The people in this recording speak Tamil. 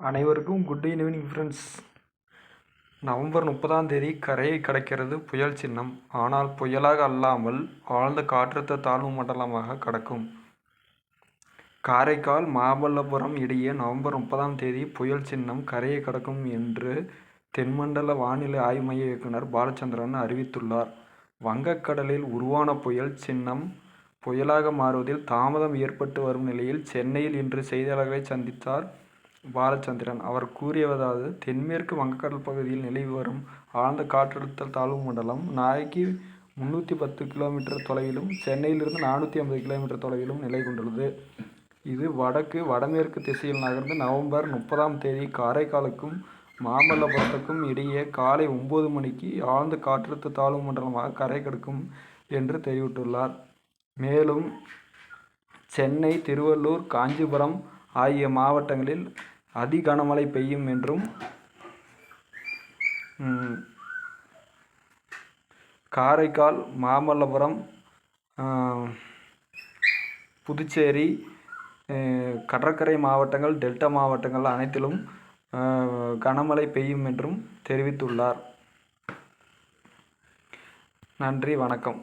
அனைவருக்கும் குட் ஈவினிங் ஃப்ரெண்ட்ஸ் நவம்பர் முப்பதாம் தேதி கரையை கடக்கிறது புயல் சின்னம். ஆனால் புயலாக அல்லாமல் ஆழ்ந்த காற்றழுத்த தாழ்வு மண்டலமாக கடக்கும். காரைக்கால் மாமல்லபுரம் இடையே நவம்பர் முப்பதாம் தேதி புயல் சின்னம் கரையை கடக்கும் என்று தென்மண்டல வானிலை ஆய்வு மைய இயக்குனர் பாலச்சந்திரன் அறிவித்துள்ளார். வங்கக்கடலில் உருவான புயல் சின்னம் புயலாக மாறுவதில் தாமதம் ஏற்பட்டு வரும் நிலையில் சென்னையில் இன்று செய்தியாளர்களை சந்தித்தார் பாலச்சந்திரன் அவர் கூறியதாவது தென்மேற்கு வங்கக்கடல் பகுதியில் நிலவி வரும் ஆழ்ந்த காற்றழுத்த தாழ்வு மண்டலம் நாளைக்கு முந்நூற்றி பத்து கிலோமீட்டர் தொலைவிலும் சென்னையிலிருந்து நானூற்றி ஐம்பது கிலோமீட்டர் தொலைவிலும் நிலை கொண்டுள்ளது. இது வடக்கு வடமேற்கு திசையில் நகர்ந்து நவம்பர் முப்பதாம் தேதி காரைக்காலுக்கும் மாமல்லபுரத்துக்கும் இடையே காலை ஒம்பது மணிக்கு ஆழ்ந்த காற்றழுத்த தாழ்வு மண்டலமாக கரை கடக்கும் என்று தெரிவித்துள்ளார். மேலும் சென்னை திருவள்ளூர் காஞ்சிபுரம் ஆகிய மாவட்டங்களில் அதி கனமழை பெய்யும் என்றும் காரைக்கால் மாமல்லபுரம் புதுச்சேரி கடற்கரை மாவட்டங்கள் டெல்டா மாவட்டங்கள் அனைத்திலும் கனமழை பெய்யும் என்றும் தெரிவித்துள்ளார். நன்றி வணக்கம்.